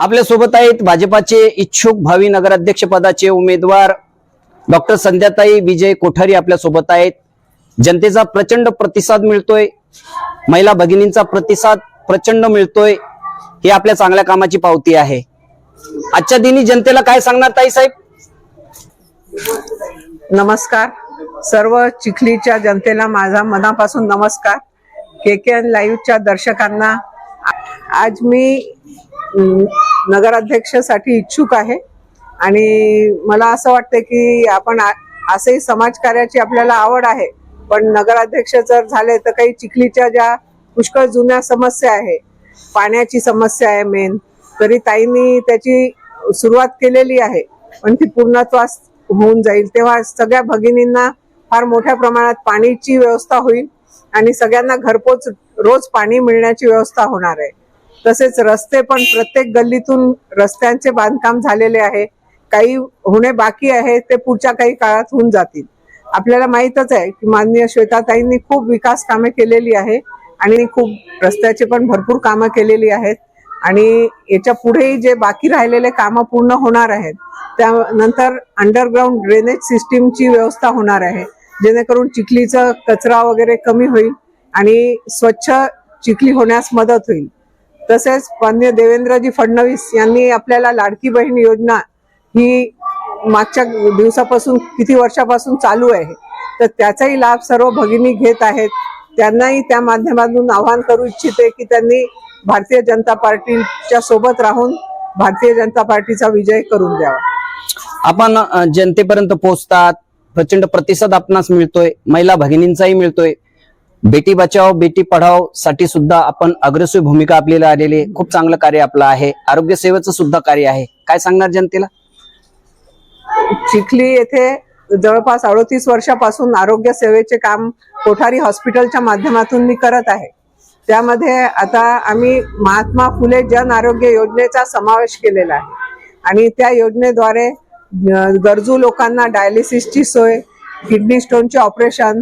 आपल्यासोबत आहेत भाजपाचे इच्छुक भावी नगराध्यक्ष पदाचे उमेदवार डॉक्टर संध्याताई विजय कोठारी आपल्यासोबत आहेत. जनतेचा प्रचंड प्रतिसाद मिळतोय. महिला भगिनींचा प्रतिसाद प्रचंड मिळतोय. ही आपल्या चांगल्या कामाची पावती आहे. आजच्या दिनी जनतेला काय सांगणार ताई साहेब? नमस्कार. सर्व चिखलीच्या जनतेला माझा मनापासून नमस्कार. के के एन लाईव्हच्या दर्शकांना आज मी नगराध्यक्षसाठी इच्छुक आहे. आणि मला असं वाटतं की आपण असंही समाजकार्याची आपल्याला आवड आहे. पण नगराध्यक्ष जर झाले तर काही चिखलीच्या ज्या पुष्कळ जुन्या समस्या आहे पाण्याची समस्या आहे मेन तरी ताईंनी त्याची सुरुवात केलेली आहे. पण ती पूर्णत्वास होऊन जाईल. तेव्हा सगळ्या भगिनींना फार मोठ्या प्रमाणात पाणीची व्यवस्था होईल आणि सगळ्यांना घरपोच रोज पाणी मिळण्याची व्यवस्था होणार आहे. तसेच रस्ते पण प्रत्येक गल्लीतून रस्त्यांचे बांधकाम झालेले आहे. काही होणे बाकी आहे ते पुढच्या काही काळात होऊन जातील. आपल्याला माहीतच आहे की माननीय श्वेताताईंनी खूप विकास कामे केलेली आहे आणि खूप रस्त्याचे पण भरपूर कामं केलेली आहेत. आणि याच्या पुढेही जे बाकी राहिलेले कामं पूर्ण होणार आहेत त्यानंतर अंडरग्राऊंड ड्रेनेज सिस्टीमची व्यवस्था होणार आहे. जेणेकरून चिखलीचा कचरा वगैरे कमी होईल आणि स्वच्छ चिखली होण्यास मदत होईल. तसेच मान्य देवेंद्रजी फडणवीस यांनी आपल्याला लाडकी बहीण योजना ही मागच्या दिवसापासून किती वर्षापासून चालू आहे. तर त्याचाही लाभ सर्व भगिनी घेत आहेत. त्यांनाही त्या माध्यमातून आवाहन करू इच्छिते की त्यांनी भारतीय जनता पार्टीच्या सोबत राहून भारतीय जनता पार्टीचा विजय करून द्यावा. आपण जनतेपर्यंत पोहोचतात. प्रचंड प्रतिसाद आपणास मिळतोय. महिला भगिनींचाही मिळतोय. बेटी बचाव बेटी पढावसाठी सुद्धा आपण अग्रेसिव्ह भूमिका आपल्याला आलेली आहे. खूप चांगलं कार्य आपलं आहे. आरोग्य सेवेचं सुद्धा कार्य आहे. काय सांगणार जनतेला? चिखली येथे जवळपास अडोतीस वर्षापासून आरोग्य सेवेचे काम कोठारी हॉस्पिटलच्या माध्यमातून मी करत आहे. त्यामध्ये आता आम्ही महात्मा फुले जन आरोग्य योजनेचा समावेश केलेला आहे. आणि त्या योजनेद्वारे गरजू लोकांना डायलिसिसची सोय किडनी स्टोनचे ऑपरेशन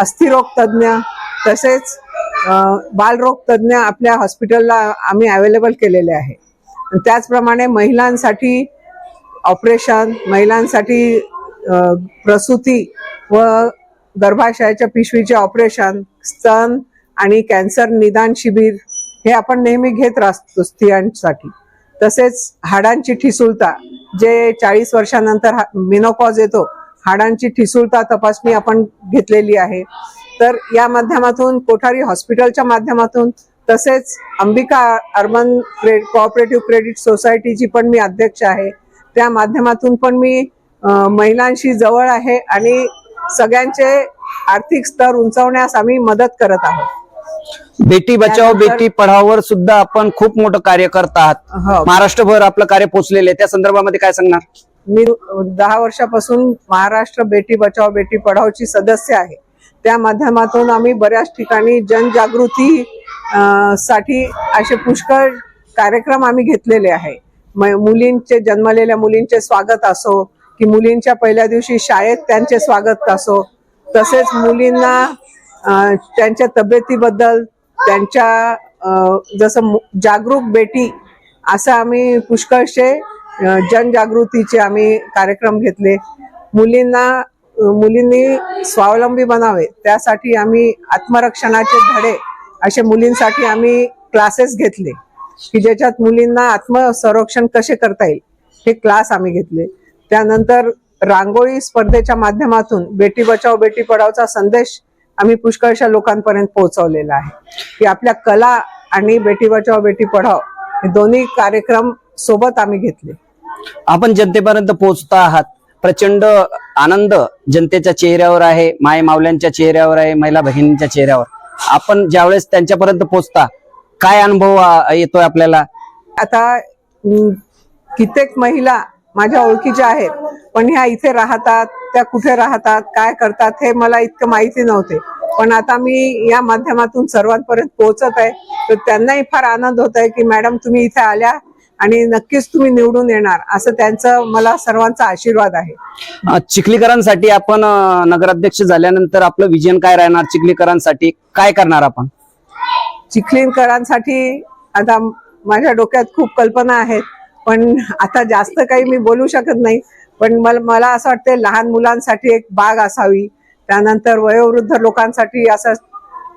अस्थिरोग तज्ज्ञ तसेच बालरोग तज्ज्ञ आपल्या हॉस्पिटलला आम्ही अवेलेबल केलेले आहे. त्याचप्रमाणे महिलांसाठी ऑपरेशन महिलांसाठी प्रसूती व गर्भाशयाच्या पिशवीचे ऑपरेशन स्तन आणि कॅन्सर निदान शिबिर हे आपण नेहमी घेत राहतो स्त्रियांसाठी. तसेच हाडांची ठिसूळता जे चाळीस वर्षानंतर मिनोपॉज येतो हाडांची ठिसूळता तपासणी आपण घेतलेली आहे. तर या माध्यमातून कोठारी हॉस्पिटलच्या माध्यमातून तसेच अंबिका अर्बन कोऑपरेटिव्ह क्रेडिट सोसायटीची पण मी अध्यक्ष आहे. त्या माध्यमातून पण मी महिलांशी जवळ आहे आणि सगळ्यांचे आर्थिक स्तर उंचावण्यास आम्ही मदत करत आहोत. बेटी त्यानंतर- बेटी पढाववर सुद्धा आपण खूप मोठं कार्य करत आहात. हो. महाराष्ट्रभर आपलं कार्य पोचलेलं आहे. त्या संदर्भामध्ये काय सांगणार? मी दहा वर्षापासून महाराष्ट्र बेटी बचाव बेटी पढावची सदस्य आहे. त्या माध्यमातून आम्ही बऱ्याच ठिकाणी जनजागृती साठी असे पुष्कळ कार्यक्रम आम्ही घेतलेले आहे. म- मुलींचे जन्मलेल्या मुलींचे स्वागत असो की मुलींच्या पहिल्या दिवशी शाळेत त्यांचे स्वागत असो तसेच मुलींना त्यांच्या तब्येतीबद्दल त्यांच्या जसं मु- जागरूक बेटी असं आम्ही पुष्कळशे जनजागृतीचे आम्ही कार्यक्रम घेतले. मुलींना मुलींनी स्वावलंबी बनावे त्यासाठी आम्ही आत्मरक्षणाचे धडे असे मुलींसाठी आम्ही क्लासेस घेतले की ज्याच्यात मुलींना आत्मसंरक्षण कसे करता येईल हे क्लास आम्ही घेतले. त्यानंतर रांगोळी स्पर्धेच्या माध्यमातून बेटी बचाव बेटी पढावचा संदेश आम्ही पुष्कळशा लोकांपर्यंत पोहोचवलेला आहे. की आपल्या कला आणि बेटी बचाव बेटी पढाव हे दोन्ही कार्यक्रम सोबत आम्ही घेतले. आपण जनतेपर्यंत पोहोचता आहात. प्रचंड आनंद जनतेच्या चेहऱ्यावर आहे माय मावल्यांच्या चेहऱ्यावर आहे महिला भगिनींच्या चेहऱ्यावर. आपण ज्यावेळेस त्यांच्यापर्यंत पोहोचता काय अनुभव येतोय आपल्याला? आता कित्येक महिला माझ्या ओळखीच्या आहेत पण ह्या इथे राहतात त्या कुठे राहतात काय करतात हे मला इतकं माहिती नव्हते. पण आता मी या माध्यमातून सर्वांपर्यंत पोहोचत आहे तर त्यांनाही फार आनंद होत आहे की मॅडम तुम्ही इथे आल्या आणि नक्कीच तुम्ही निवडून येणार असं त्यांचं मला सर्वांचा आशीर्वाद आहे. चिखलीकरांसाठी आपण नगराध्यक्ष झाल्यानंतर आपलं विजन काय राहणार चिखलीकरांसाठी? काय करणार आपण? चिखलीकरांसाठी आता माझ्या डोक्यात खूप कल्पना आहेत पण आता जास्त काही मी बोलू शकत नाही. पण मला मला असं वाटतं लहान मुलांसाठी एक बाग असावी त्यानंतर वयोवृद्ध लोकांसाठी असं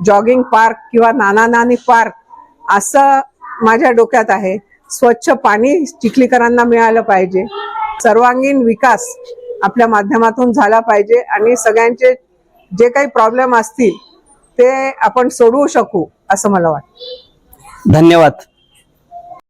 जॉगिंग पार्क किंवा नाना नानी पार्क असं माझ्या डोक्यात आहे. स्वच्छ पाणी चिखलीकरांना मिळालं पाहिजे. सर्वांगीण विकास आपल्या माध्यमातून झाला पाहिजे आणि सगळ्यांचे जे काही प्रॉब्लेम असतील ते आपण सोडवू शकू असं मला वाटतं. धन्यवाद.